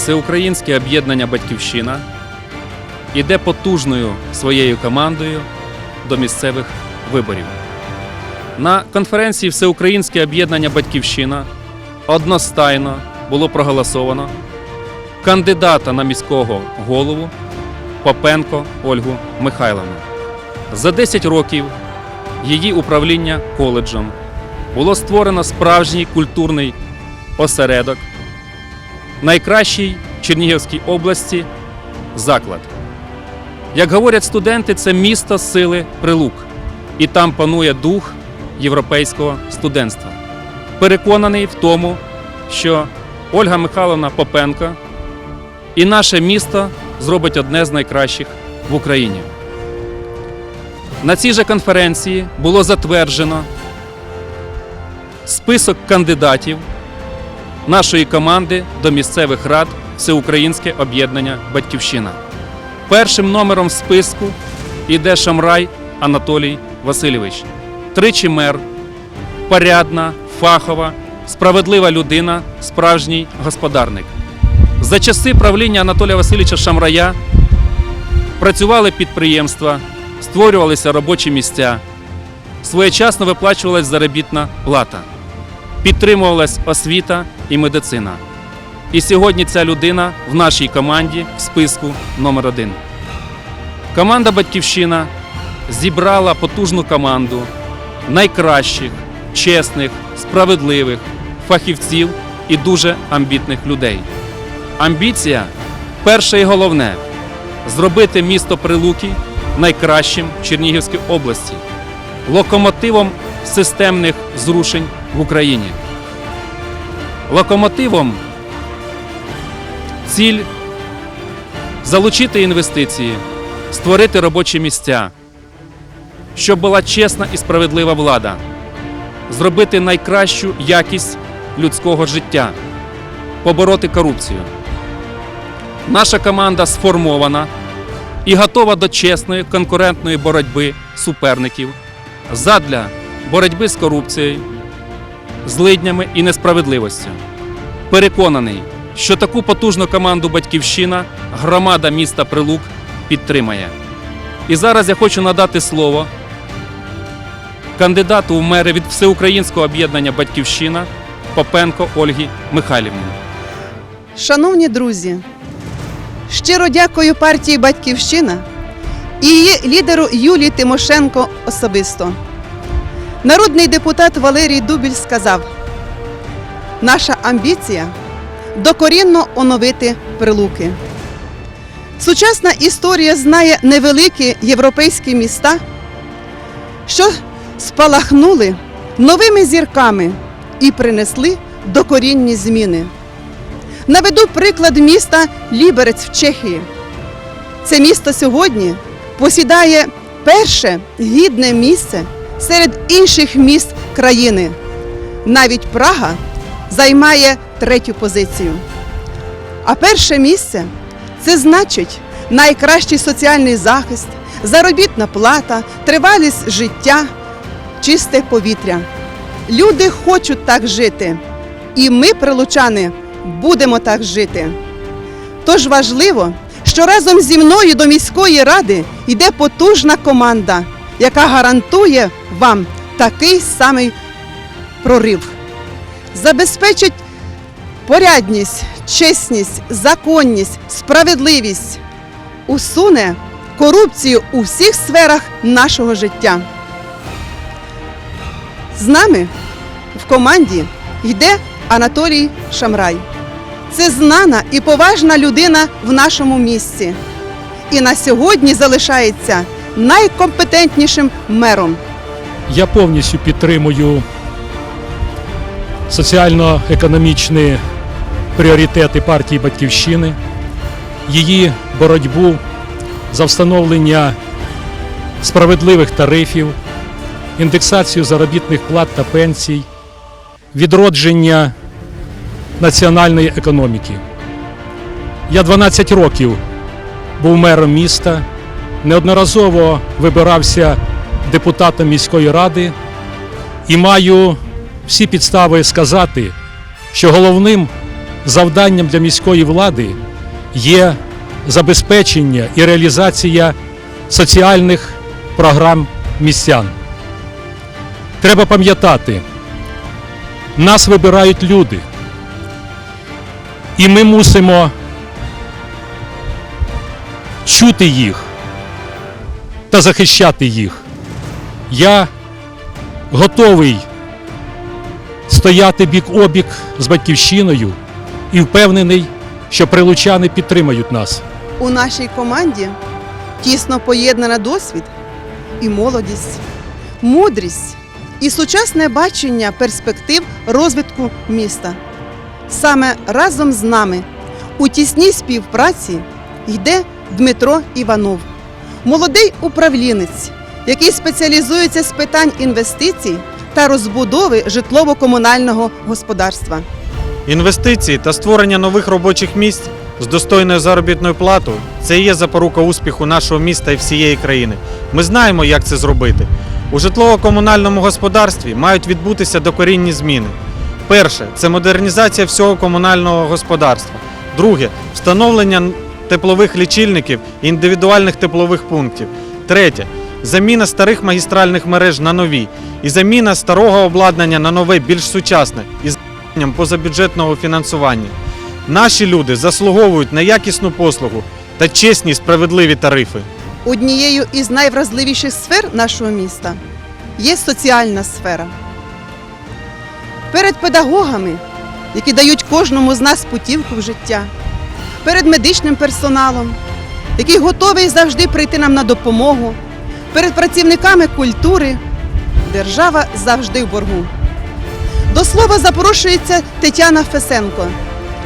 Всеукраїнське об'єднання Батьківщина іде потужною своєю командою до місцевих виборів. На конференції Всеукраїнське об'єднання Батьківщина одностайно було проголосовано кандидата на міського голову Попенко Ольгу Михайловну. За 10 років її управління коледжем було створено справжній культурний осередок, найкращий в Чернігівській області заклад. Як говорять студенти, це місто сили прилук, і там панує дух європейського студентства. Переконаний в тому, що Ольга Михайловна Попенко і наше місто зробить одне з найкращих в Україні. На цій же конференції було затверджено список кандидатів нашої команди до місцевих рад Всеукраїнське об'єднання Батьківщина. Першим номером в списку йде Шамрай Анатолій Васильович, тричі мер, порядна, фахова, справедлива людина, справжній господарник. За часи правління Анатолія Васильовича Шамрая працювали підприємства, створювалися робочі місця, своєчасно виплачувалась заробітна плата, підтримувалась освіта і медицина. І сьогодні ця людина в нашій команді в списку номер один. Команда Батьківщина зібрала потужну команду найкращих, чесних, справедливих фахівців і дуже амбітних людей. Амбіція перше і головне зробити місто Прилуки найкращим в Чернігівській області, локомотивом системних зрушень в Україні. Локомотивом ціль залучити інвестиції, створити робочі місця, щоб була чесна і справедлива влада, зробити найкращу якість людського життя, побороти корупцію. Наша команда сформована і готова до чесної конкурентної боротьби суперників задля боротьби з корупцією, злиднями і несправедливостю. Переконаний, що таку потужну команду Батьківщина громада міста Прилук підтримає. І зараз я хочу надати слово кандидату в мери від Всеукраїнського об'єднання Батьківщина Попенко Ольгі Михайлівні. Шановні друзі, щиро дякую партії Батьківщина і її лідеру Юлії Тимошенко особисто. Народний депутат Валерій Дубіль сказав: наша амбіція докорінно оновити прилуки. Сучасна історія знає невеликі європейські міста, що спалахнули новими зірками і принесли докорінні зміни. Наведу приклад міста Ліберець в Чехії. Це місто сьогодні посідає перше гідне місце серед інших міст країни. Навіть Прага займає третю позицію. А перше місце це значить найкращий соціальний захист, заробітна плата, тривалість життя, чисте повітря. Люди хочуть так жити, і ми, прилучани, будемо так жити. Тож важливо, що разом зі мною до міської ради йде потужна команда, яка гарантує вам такий самий прорив. Забезпечить порядність, чесність, законність, справедливість, усуне корупцію у всіх сферах нашого життя. З нами в команді йде Анатолій Шамрай. Це знана і поважна людина в нашому місті. І на сьогодні залишається найкомпетентнішим мером. Я повністю підтримую соціально-економічні пріоритети партії Батьківщини, її боротьбу за встановлення справедливих тарифів, індексацію заробітних плат та пенсій, відродження національної економіки. Я 12 років був мером міста, неодноразово вибирався депутатом міської ради і маю всі підстави сказати, що головним завданням для міської влади є забезпечення і реалізація соціальних програм містян. Треба пам'ятати, нас вибирають люди, і ми мусимо чути їх та захищати їх. Я готовий стояти бік обік з батьківщиною і впевнений, що прилучани підтримають нас. У нашій команді тісно поєднана досвід і молодість, мудрість і сучасне бачення перспектив розвитку міста. Саме разом з нами у тісній співпраці йде Дмитро Іванов, молодий управлінець, який спеціалізується з питань інвестицій та розбудови житлово-комунального господарства. Інвестиції та створення нових робочих місць з достойною заробітною платою це є запорука успіху нашого міста і всієї країни. Ми знаємо, як це зробити. У житлово-комунальному господарстві мають відбутися докорінні зміни. Перше це модернізація всього комунального господарства. Друге встановлення теплових лічильників і індивідуальних теплових пунктів. Третє заміна старих магістральних мереж на нові і заміна старого обладнання на нове, більш сучасне із позабюджетного фінансування. Наші люди заслуговують на якісну послугу та чесні справедливі тарифи. Однією із найвразливіших сфер нашого міста є соціальна сфера. Перед педагогами, які дають кожному з нас путівку в життя, перед медичним персоналом, який готовий завжди прийти нам на допомогу, перед працівниками культури держава завжди в боргу. До слова запрошується Тетяна Фесенко,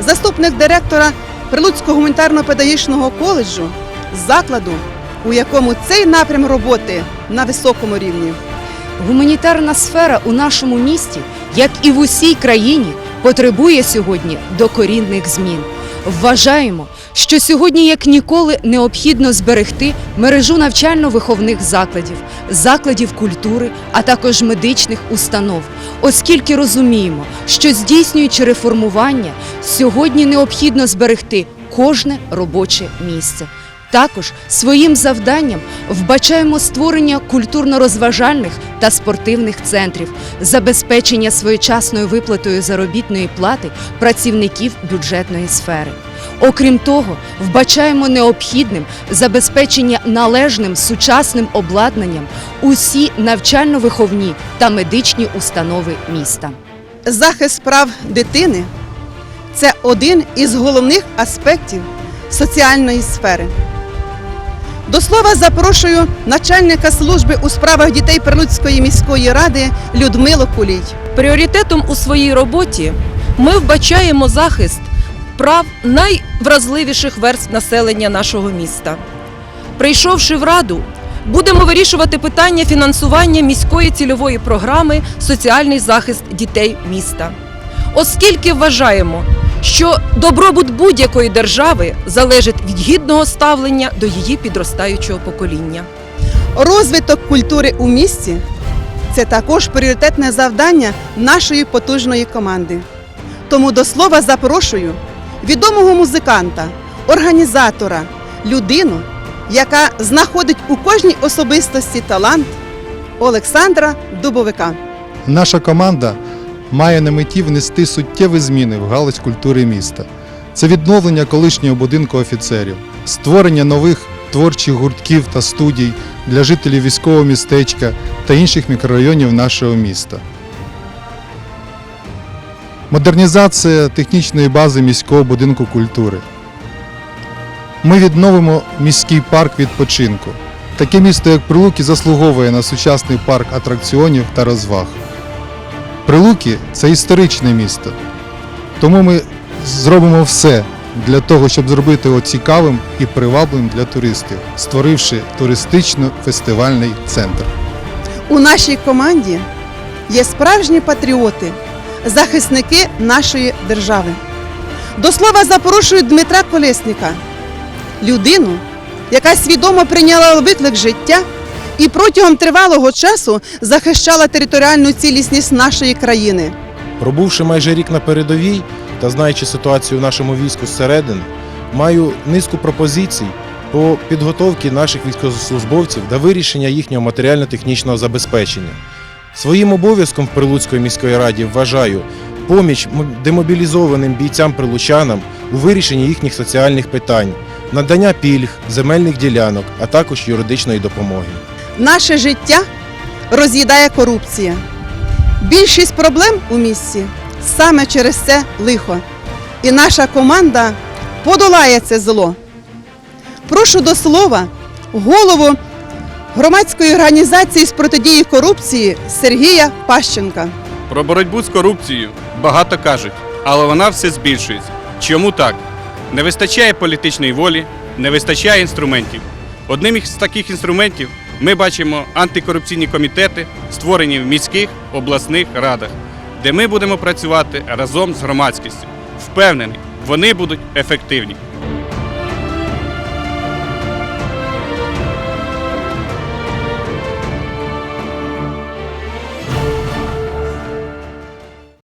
заступник директора Прилуцького гуманітарно-педагогічного коледжу, закладу, у якому цей напрям роботи на високому рівні. Гуманітарна сфера у нашому місті, як і в усій країні, потребує сьогодні докорінних змін. Вважаємо, що сьогодні як ніколи необхідно зберегти мережу навчально-виховних закладів, закладів культури, а також медичних установ, оскільки розуміємо, що здійснюючи реформування, сьогодні необхідно зберегти кожне робоче місце. Також своїм завданням вбачаємо створення культурно-розважальних та спортивних центрів, забезпечення своєчасною виплатою заробітної плати працівників бюджетної сфери. Окрім того, вбачаємо необхідним забезпечення належним сучасним обладнанням усі навчально-виховні та медичні установи міста. Захист прав дитини це один із головних аспектів соціальної сфери. До слова запрошую начальника служби у справах дітей Прилуцької міської ради Людмилу Кулій. Пріоритетом у своїй роботі ми вбачаємо захист прав найвразливіших верств населення нашого міста. Прийшовши в Раду, будемо вирішувати питання фінансування міської цільової програми Соціальний захист дітей міста. Оскільки вважаємо, що добробут будь-якої держави залежить від гідного ставлення до її підростаючого покоління. Розвиток культури у місті це також пріоритетне завдання нашої потужної команди. Тому до слова запрошую відомого музиканта, організатора, людину, яка знаходить у кожній особистості талант Олександра Дубовика. Наша команда має на меті внести суттєві зміни в галузь культури міста. Це відновлення колишнього будинку офіцерів, створення нових творчих гуртків та студій для жителів військового містечка та інших мікрорайонів нашого міста. Модернізація технічної бази міського будинку культури. Ми відновимо міський парк відпочинку. Таке місто, як Прилуки, заслуговує на сучасний парк атракціонів та розваг. Прилуки це історичне місто. Тому ми зробимо все для того, щоб зробити його цікавим і привабливим для туристів, створивши туристично-фестивальний центр. У нашій команді є справжні патріоти, захисники нашої держави. До слова запрошую Дмитра Колесника, людину, яка свідомо прийняла виклик життя і протягом тривалого часу захищала територіальну цілісність нашої країни. Пробувши майже рік на передовій, та знаючи ситуацію в нашому війську зсередини, маю низку пропозицій по підготовці наших військовослужбовців до вирішення їхнього матеріально-технічного забезпечення. Своїм обов'язком в Прилуцької міської раді вважаю поміч демобілізованим бійцям-прилучанам у вирішенні їхніх соціальних питань, надання пільг, земельних ділянок, а також юридичної допомоги. Наше життя роз'їдає корупція. Більшість проблем у місті саме через це лихо. І наша команда подолає це зло. Прошу до слова голову громадської організації з протидії корупції Сергія Пащенка. Про боротьбу з корупцією багато кажуть, але вона все збільшується. Чому так? Не вистачає політичної волі, не вистачає інструментів. Одним із таких інструментів ми бачимо антикорупційні комітети, створені в міських обласних радах, де ми будемо працювати разом з громадськістю. Впевнений, вони будуть ефективні.